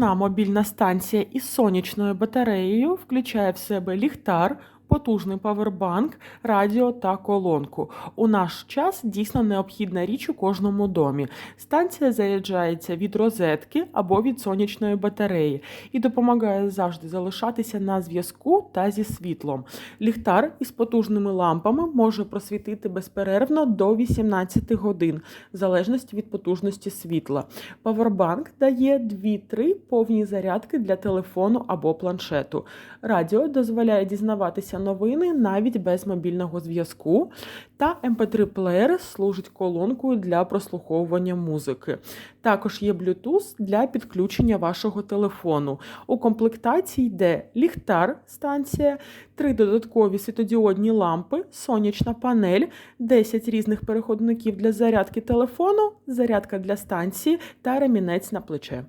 Зручна мобільна станція із сонячною батареєю включає в себе ліхтар, потужний павербанк, радіо та колонку. У наш час дійсно необхідна річ у кожному домі. Станція заряджається від розетки або від сонячної батареї і допомагає завжди залишатися на зв'язку та зі світлом. Ліхтар із потужними лампами може просвітити безперервно до 18 годин, в залежності від потужності світла. Павербанк дає 2-3 повні зарядки для телефону або планшету. Радіо дозволяє дізнаватися новини навіть без мобільного зв'язку. Та MP3-плеєр служить колонкою для прослуховування музики. Також є Bluetooth для підключення вашого телефону. У комплектації йде ліхтар, станція, три додаткові світодіодні лампи, сонячна панель, 10 різних переходників для зарядки телефону, зарядка для станції та ремінець на плече.